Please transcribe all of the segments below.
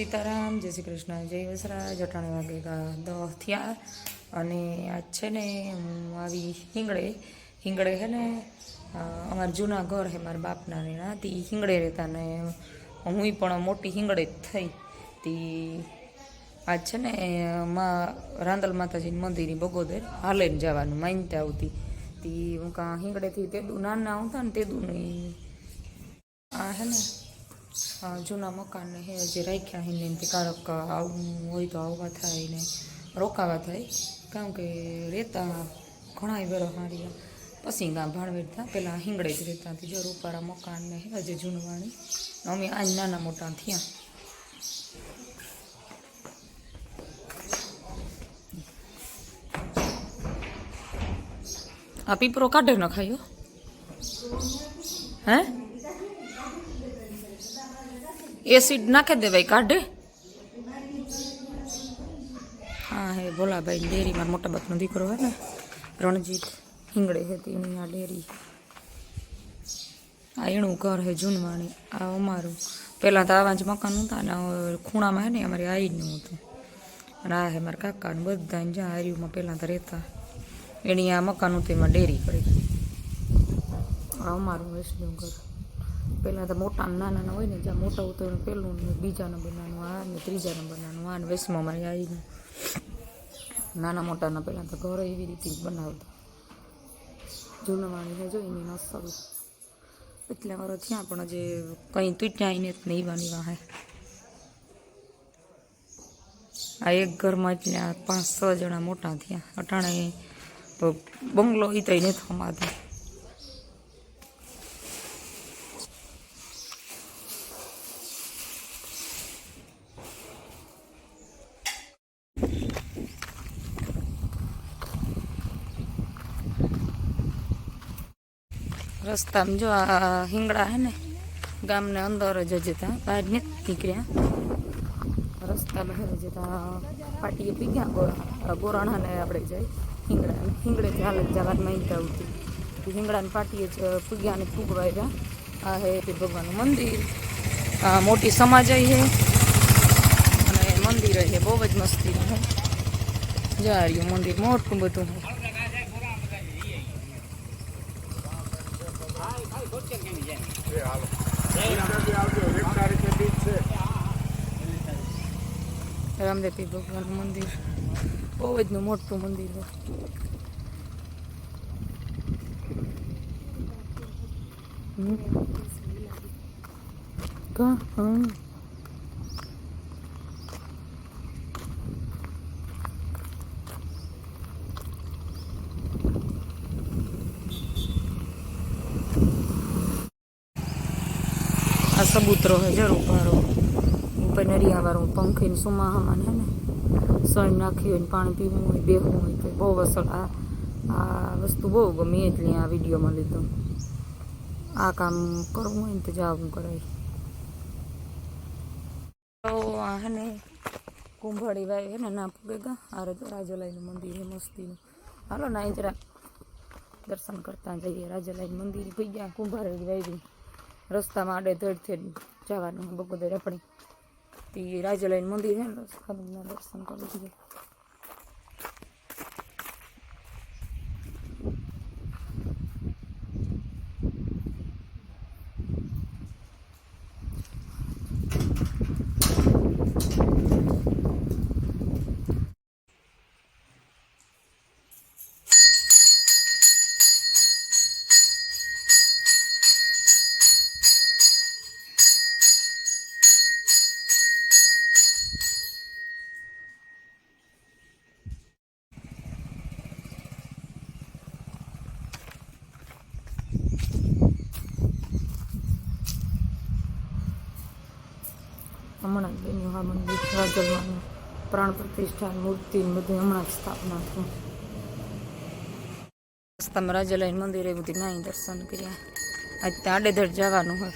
સીતારામ, જય શ્રી કૃષ્ણ, જય વસરા જટાણી વાગે દહ થયા. અને આજ છે ને હું આવી હિંગળે હિંગળે હે ને અમારા જૂના ઘર હે, મારા બાપના ને ના હિંગળે રહેતા ને હું પણ મોટી હિંગળે જ થઈ. તી આજ છે ને, માં, રાંદલ માતાજીની મંદિરની બગોદર હાલે જવાનું માનતા આવતી. તી હું કાં હિંગળેથી તેદું નાના આવતા ને તેદું નહીં આ હે ને જૂના મકાનને હે જે રાખ્યા હે ને એમથી કારક આવું હોય તો આવવા થાય ને રોકાવા થાય કારણ કે રહેતા ઘણા વેરો હારી પછી ગામ ભાણવેડતા પહેલાં હિંગળે જ રહેતા હતી જો રૂપારા મકાન ને હે જે જૂનવાણી અમે આજ નાના મોટા થયા આ પીપરો કાઢે ન ખાયો હે એસિડ નાખે દેવાય કાઢે. હા, હે ભોલાભાઈ ડેરી, મારા મોટા બાપનો દીકરો હોય ને, રણજીત હિંગળે હતી એની આ ડેરી. આ એનું ઘર હે જૂનવાણી, આ અમારું. પહેલાં તો આવા જ મકાન હતા ને ખૂણામાં હે ને, અમારી આઈનું હતું અને આ હે મારા કાકા ને બધા જ્યાં આર્યુમાં પહેલાં તો રહેતા. એની આ મકાન હતું એમાં ડેરી કરી આ અમારું વૈષ્ણવ ઘર. પહેલાં તો મોટા નાના ના હોય ને, જ્યાં મોટા ઉતરે પહેલું ને બીજા નંબરનાનું આ ને ત્રીજા નંબરનાનું આ ને વેસમાં મારી આવીને નાના મોટાના પહેલાં તો ઘર એવી રીતે જ બનાવતા. જૂનવાણીને જો એની નસલ એટલા મારો થયા પણ જે કંઈ તૂટ્યા એને જ નહીં બની વાહે આ એક ઘરમાં એટલે પાંચ છ જણા મોટા થયા. અટાણે બંગલો એ તો નથી અમાતો રસ્તામાં જો આ હિંગડા હે ને, ગામને અંદર જ જતા બહાર નથી નીકળ્યા. રસ્તા બહાર જતા પાટીએ પી ગયા ગોરા ગોરાણાને આપણે જાય હિંગડા હિંગળે હાલત જવાનું માહિતી આવતી તો હિંગડાને પાટીએ જ પૂગ્યા ને ફૂગવાયા આ હે ભગવાનનું મંદિર. આ મોટી સમાજ છે અને મંદિર છે બહુ જ મસ્તી રહ્યું મંદિર, મોટું બધું રામદેવી ભગવાનનું મંદિર. બહુ જ મોટું મંદિર. આ સબૂતરો હે જરૂર ઉપર નરિયાવાળું પંખીને સુમાહામાં ને સણ નાખ્યું હોય પાણી પીવું હોય, બેહવું હોય તો બહુ અસર આ આ વસ્તુ બહુ ગમે એટલે આ વિડીયોમાં લીધો. આ કામ કરવું હોય ને તો જવું કરાય તો આ હે ને, કુંભાળી વાય હે ને ના આ રે રાજલાઈનું મંદિર હે મસ્તીનું. હાલો ના અહીં જરા દર્શન કરતા જઈએ. રાજલાઈ મંદિર ભાઈ ગયા, કુંભાળી વાવી રસ્તામાં આડે ધડથી જવાનું બગોદર આપણે તે રાજલાઈન મંદિર છે ને રસ્તામાં દર્શન કરી દઈએ હમણાં જ બન્યું આ મંદિર રાજલમાં પ્રાણ પ્રતિષ્ઠા, મૂર્તિ ને બધું હમણાં જ સ્થાપના થઈ. રસ્તામાં રાજલાઈન મંદિર એ બધી નાઈ દર્શન કર્યા. આજ ત્યાં આડેધડ જવાનું હોય.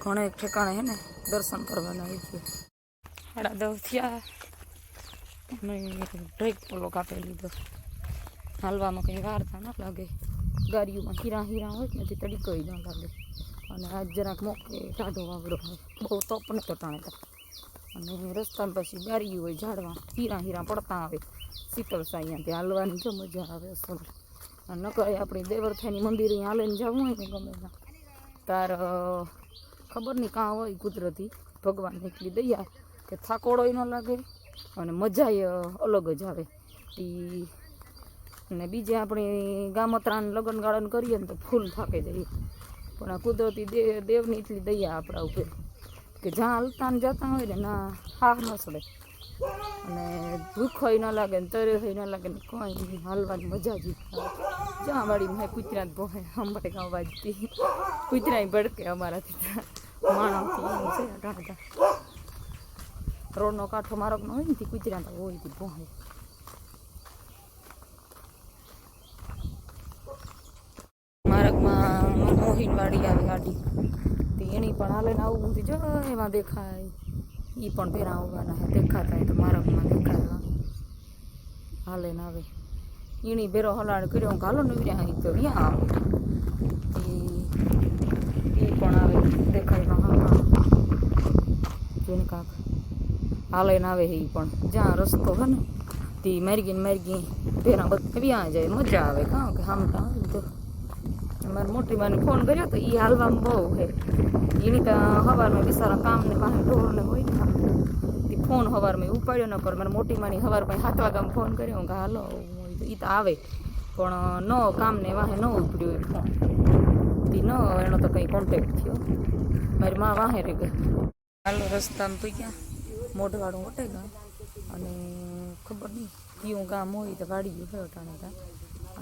ઘણા એક ઠેકાણે હે ને દર્શન કરવાના હોય છે. સાડા દસ થયા. અને બ્રેક પોલો કાપી લીધો. હાલવામાં કંઈ વાર તા ના લાગે. ગાડીઓમાં હીરા હીરા હોય ને તે તડીકો ના લાગે. અને આજ જરાક મોકે ટાઢો વાવડો હોય. બહુ તપ નતો ટાણે. તો અને રસ્તામાં પછી બારી હોય, ઝાડવા હીરા હીરા પડતા આવે. શીતળ ત્યાં હાલવાની જો મજા આવે અસલ. નકર આપણે દેવરથાની મંદિરે હાલીને જવું હોય ને ગમે ત્યાં. તાર ખબર નહીં કાં હોય કુદરતી. ભગવાન એટલી દયા કે થાકોડોય ન લાગે અને મજાય અલગ જ આવે. ઈ અને બીજે આપણે ગામત્રાને લગ્ન ગાળન કરીએ ને તો ફૂલ થાકે જઈએ પણ આ કુદરતી દેવ દેવની એટલી દયા આપણા ઉપર. કે જ્યાં હાલતા ને જતા હોય ને ના હા ન સડે અને ભૂખ હોય ન લાગે ને તરે હોય ન લાગે ને કોઈ હાલવાની મજા જ. જ્યાં વાળી મેં કૂતરા ભોહે અમારે ગામ વાજતી કૂતરા ભડકે અમારાથી માણસથી છે અટાણતા રોડનો કાંઠો મારકનો હોય ને તે કૂતરા હોય તે ભોહે માર્ગમાં મોહીનવાડી આવે ગાડી એની પણ હાલે ને આવું બધું જો એમાં દેખાય. એ પણ ભેરા આવવાના હે દેખાતા હોય તો મારકમાં દેખાય હાલે ને આવે એની ભેરો હલાડ કર્યો ઘાલો ને રહ્યા તો અહીંયા આવે. એ પણ આવે, દેખાય હા જેને કાંક. હાલે ને આવે એ પણ. જ્યાં રસ્તો હે ને, તે મારગી ને મારગી ભેરા બધા વ્યાં જાય, મજા આવે કાં કે હામટા આવે તો. મારી મોટી માને ફોન કર્યો તો એ હાલવામાં બહુ હે એની તો સવારમાં બિચારા કામ ને પાસે ઢોર ને હોય ને એ ફોન સવારમાં ઉપાડ્યો ન કર. મારી મોટી માની સવાર પાસે સાત વાગ્યામાં ફોન કર્યો. હું કે હાલો એ તો આવે. પણ ન કામ ને વાહે ન ઉપડ્યો એ ફોન. ન, એનો તો કંઈ કોન્ટેક્ટ થયો. મારી માં વાહે રે ગઈ. હાલો રસ્તામાં પૂગ્યા. મોઢવાળું વટે ગયા. અને ખબર નહીં, કયું ગામ હોય તો વાડી ગયું હોય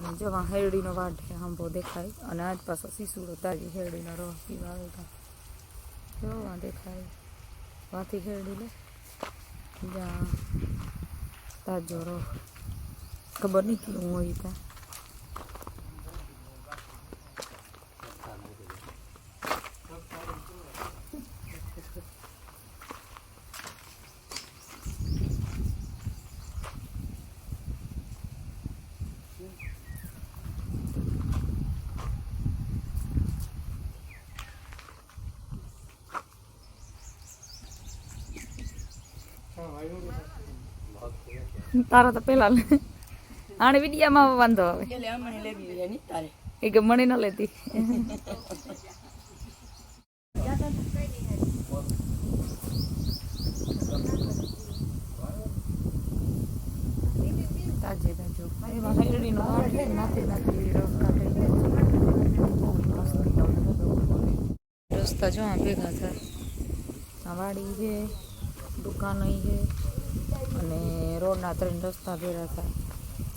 અને જવા હેરડીનો વાઢ આંબો દેખાય. અને આજ પાછો શીશુડો તાજી હેરડીનો રસ પીવા આવે જોવા દેખાય. વાથી હેરડી લે. જ્યાં તાજો રો ખબર નહીં કેવું હોય ત્યાં તારા તો પેલા આને વિડિયામાં વાંધો આવે. એ કે મણી ન લેતી તાજે તાજો એમાં હેરડીનો છે નાથી નાથી રસ કાઢે રસ્તા જો ભેગા થાય. વાડી છે દુકાનો છે. અને રોડના ત્રણ રસ્તા ભેરા થાય.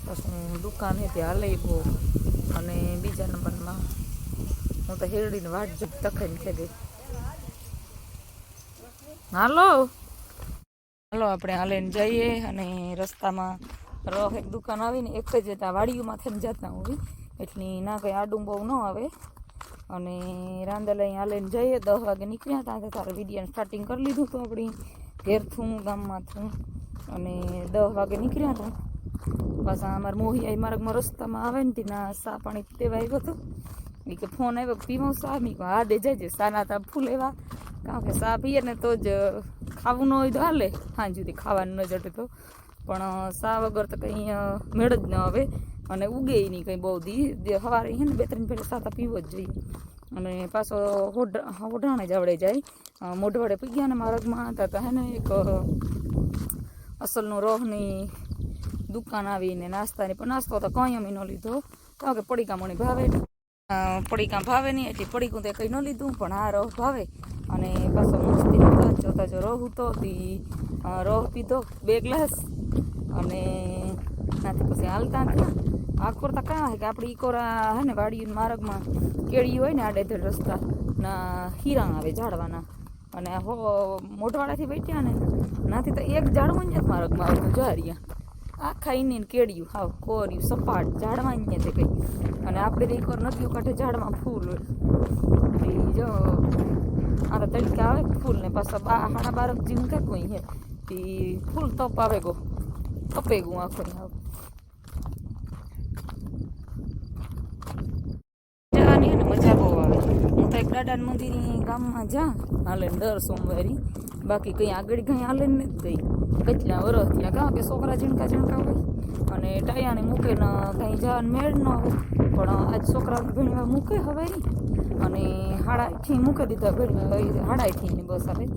પછી દુકાન હતી ત્યાં લઈ બહુ અને બીજા નંબરમાં હું તો હેરડીને વાટ જ તખાઈને ગઈ. હાલો. હાલો, આપણે હાલીને જઈએ અને રસ્તામાં રહ. એક દુકાન આવીને એક જ હતા, વાડીઓમાં થઈને જતા હોય એટલી ના કંઈ આડું બહુ ન આવે. અને રાંદલ અહીંયા લઈને જઈએ, દસ વાગે નીકળ્યા હતા, તો તારે વીડિયો સ્ટાર્ટિંગ કરી લીધું હતું આપણી. ઘેરથું થું અને દસ વાગે નીકળ્યા હતા પાછા અમારા મોહિયા માર્ગમાં રસ્તામાં આવે ને તેના સા પાણી પીવા આવ્યો હતો એ કે ફોન આવ્યો પીવો સા? મી હા, દે જાય સાના તા ફૂલ એવા. કારણ કે સા પીએ ને તો જ ખાવું ન હોય તો હાલે. હા સુધી ખાવાનું ન જટે તો. પણ સા વગર તો કંઈ મેળ જ ન આવે. અને ઉગે નહીં કંઈ બહુ દી. સવારે હે ને બે ત્રણ પહેલાં સાતા પીવો જ જોઈએ. અને પાછો ઓઢ- ઓઢાણે જવડે જાય. અ, મોઢવાડે પી ગયા ને માર્ગમાં હતા હે ને એક અસલનું રોહની દુકાન આવીને નાસ્તાની પણ નાસ્તો તો કંઈ અમે ન લીધો. કારણ કે પડીકા મને ભાવે. પડીકા ભાવે નહીં એટલે પડીકું તે કંઈ ન લીધું પણ આ રહ ભાવે. અને પાછો મસ્તી જોતા જો રહ હતો તે રોહ પીધો બે ગ્લાસ. અને ત્યાંથી પછી હાલતા થયા આખોર તો કાં હે કે આપણે ઈકોરા હે ને વાડીયું માર્ગમાં કેળી હોય ને આડેધડ રસ્તા, ના હીરા આવે ઝાડવાના. અને હો મોઢવાડાથી બેઠ્યા ને, નાથી તો એક ઝાડવા જ માર્ગમાં આવતું જારિયા આખા ઈને ને કેળિયું, હાવ, કોર્યું, સપાટ ઝાડવા અહીંયા તે કઈ. અને આપણે તો નથી કાંઠે ઝાડમાં ફૂલ એ જો, આ તડકે આવે ફૂલ ને પાછા બા હાડા બારક જીવ કે કોઈ હે? તે ફૂલ તપ આવે ગો, તપે ગું આખો હાવ જવાની એક દાદાના મંદિરની ગામમાં જા. હાલે દર સોમવારી. બાકી કંઈ આગળ કંઈ હાલે ને ગઈ કેટલા વરસ ત્યાં કાં કે છોકરા ઝીણકા ઝીણકા હોય? અને ટાયાને મૂકે ને કંઈ જવાનું મેળ ન હોય. પણ આજ છોકરા ઘણી વાર મૂકે હવે અને હાડાથી મૂકી દીધા ઘણી હાડાથી બસ આવે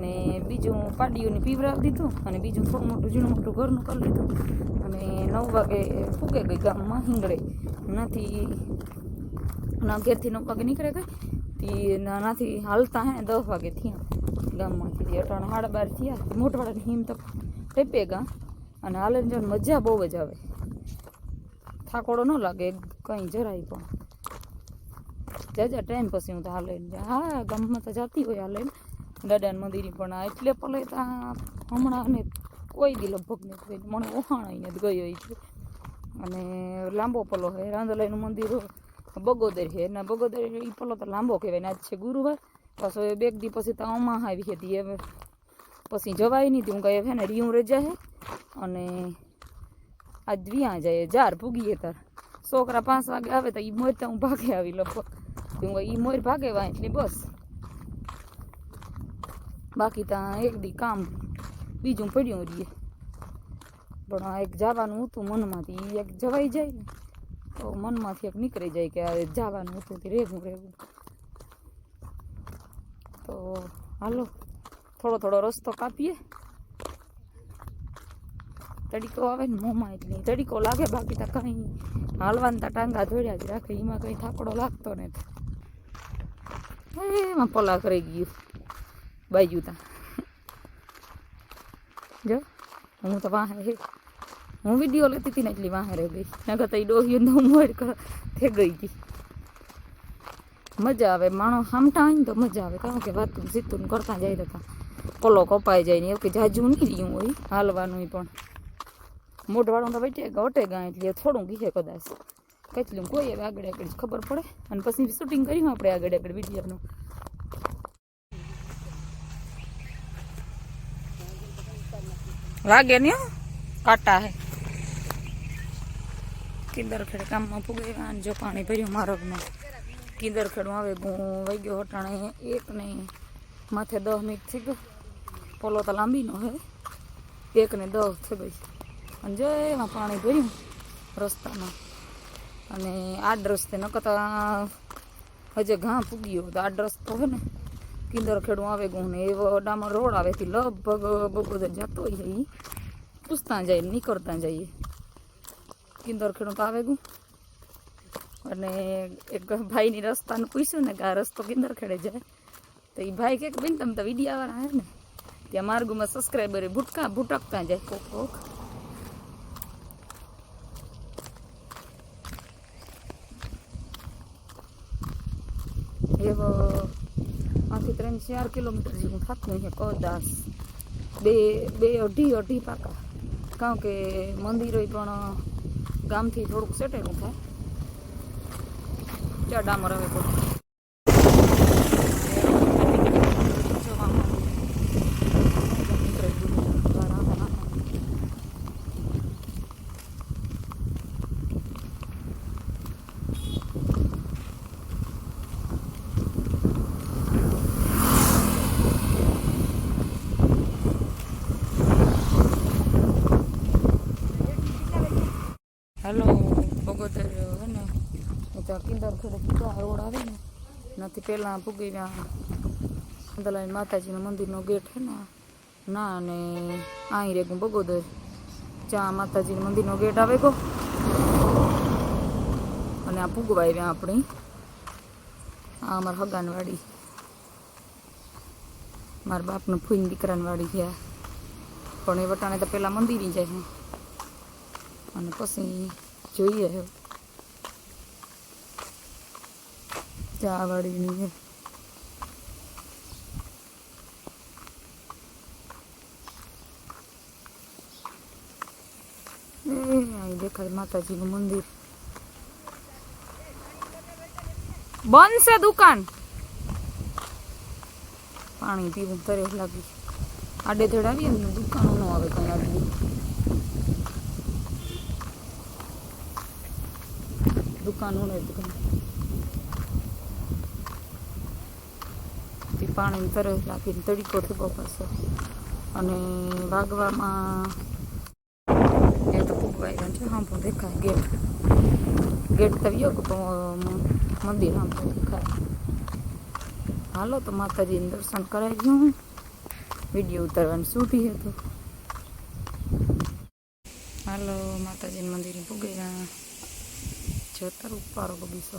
ને બીજું પાડીઓને પીવરાવી દીધું અને બીજું થોડું મોટું ઝીણું મોટું ઘરનું કરી લીધું. અને નવ વાગે ફૂકે ગઈ ગામમાં, હિંગળે. નથી ના ઘેરથી નવ વાગે નીકળે ગઈ. તી નાનાથી હાલતા હે, દસ વાગે થયા. ગામમાંથી તે અટાણે સાડા બાર થયા. મોટવાડાની હિમ તો ટેપે ગા. અને હાલે જો મજા બહુ જ આવે. થાકોડો ન લાગે કંઈ જરાય પણ. જાજા ટાઈમ પછી હું તો હાલે હા, ગામમાં તો જતી હોય હાલે દાદાને મંદિરે પણ એટલે પલે હમણાં ને કોઈ દી લગભગ નથી મને ઓહાણાઈને જ ગયો હોય છે. અને લાંબો પલો હોય રાંદલાઈનું મંદિર બગોદર છે. એના બગોદર એ પલો તો લાંબો કહેવાય ને આજ છે ગુરુવાર. પાછો એ બેગ દી પછી તો અમા આવી હતી. હવે પછી જવાય નહીં. હું કહે છે ને રીયું રજા છે અને આજ વ્યાં જાય જાર ભૂગીએ તાર. છોકરા પાંચ વાગે આવે તો એ મોર તો હું ભાગે આવી લગભગ. હું એ મોર ભાગે વાય એટલે બસ. બાકી ત્યાં એક દી કામ બીજું પડ્યું રહીએ પણ એક જવાનું હતું મનમાંથી એક જવાઈ જાય ને. તો મનમાંથી એક નીકળી જાય કે આ જવાનું હતું તે રહેવું રહેવું તો હાલો, થોડો થોડો રસ્તો કાપીએ. તડીકો આવે ને મોંમાં એટલે તડીકો લાગે, બાકી તો કંઈ હાલવાન તા ટાંગા ધોડ્યા જ રાખે, એમાં કંઈ થાકડો લાગતો નથી. એમાં પલા કરી ગયું, બાજુ તા. જો, હું તો વાહ હે. હું વીડિયો લેતી હતી ને એટલી વાહે રહી ગઈ. નકર તો એ ડોહ્યો તો મોડ થઈ ગઈ હતી મજા આવે. માણો હામટા હોય ને તો મજા આવે. કારણ કે વાતું સીતું કરતા જાય તો કાં પોલો કપાઈ જાય ને એવું કે જાજુ નહીં રહ્યું હોય. હાલવાનું પણ. મોઢવાળું તો વચ્ચે ગટે ગાય એટલે થોડું ગીહે કદાચ. કેટલું કોઈ હવે આગળ આગળ જ ખબર પડે. અને પછી શૂટિંગ કર્યું આપણે આગળ આગળ વિડીયોનું લાગે ને હો, કાંટા હે. કિંદરખેડ કામમાં પુગાવ્યા અને જો પાણી ભર્યું મારગમાં કિંદરખેડમાં આવે ઘઉં વહી ગયો હટાણે એક નહીં માથે દસ મિનિટ થઈ ગયો. પોલો તો લાંબીનો હે. એક ને દસ થઈ ગઈ. અને જો એમાં પાણી ભર્યું રસ્તામાં. અને આડ રસ્તે નકર હજે ઘા પૂગ્યો તો આડ રસ્તો હોય ને. કિંદર ખેડું આવે ગું ને એવો ડામર રોડ આવેથી લગભગ બગોદર જતો હોય પૂછતા જાય નીકળતા જઈએ કિંદર ખેડું તો આવે ગું અને એક ભાઈની રસ્તાનું પૂછ્યું ને કે આ રસ્તો કિંદર ખેડે જાય? તો એ ભાઈ કે બેન, તમે તો વિડીયાવાળા હે ને. ત્યાં માર્ગમાં સબસ્ક્રાઈબરે ભૂટકા ભૂટકતા જાય કોક કોક. એવો આથી ત્રણ ચાર કિલોમીટર જેવું થતું અહીંયા કદાચ બે બે અઢી અઢી પાકા. કારણ કે મંદિરો પણ ગામથી થોડુંક સેટેલું થાય. ચડામાં ડામર આવે તો હેલો બગોદર હે ને ત્યાં કિંદર ખેડે કીધા રોડ આવે ને નથી, પહેલાં પૂગી ગયા અંદરલાઈ માતાજીના મંદિરનો ગેટ છે ને, ના અને અહીં રેગું બગોદર. જ્યાં માતાજીના મંદિરનો ગેટ આવે ગો. અને આ પૂગવા આવ્યા આપણી. આ અમારા હગાનવાડી. મારા બાપનું ફૂઈન દીકરાની વાડી ગયા પણ એ વટાણે તો પહેલાં મંદિરે જાય અને પછી જોઈએ ચા એ અહીં દેખાય માતાજીનું મંદિર. બંધ છે દુકાન. પાણી પીવું તરે લાગી આડે ધડ ને દુકાનો ન આવે કઈ આગળ દુકાનો ને દુકાન પાણી તરસ નાખીને તડીકો થયો પડશે અને વાગવામાં એ તો પૂગવાઈ ગયું છે હાંભું દેખાય ગેટ. ગેટ કર્યો તો મંદિર હાંભું દેખાય. હાલો તો માતાજીને દર્શન કરાવી ગયું વીડિયો ઉતારવાનું છૂટી હતું. હાલો, માતાજીના મંદિરે પૂગી ગયા જોતર ઉપારો બગીચો.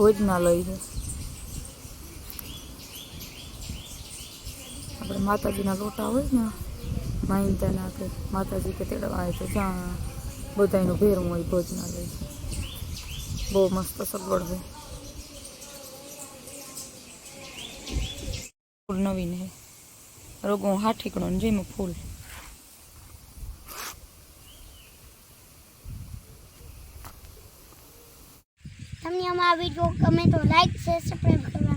આમ ભોજનાલય છે. આપણે માતાજીના લોટા હોય ને માહિતા નાખે માતાજી કે તેડવા આવે તો જ્યાં બધાયનું ભેરું હોય ભોજનાલય બહુ મસ્ત સગવડ હોય ફૂલ નવીન હે રોગો હાઠીકણો ને જેમાં ફૂલ. અમારા વીડિયો ગમે તો લાઈક શેર સબસ્ક્રાઈબ કરવાનું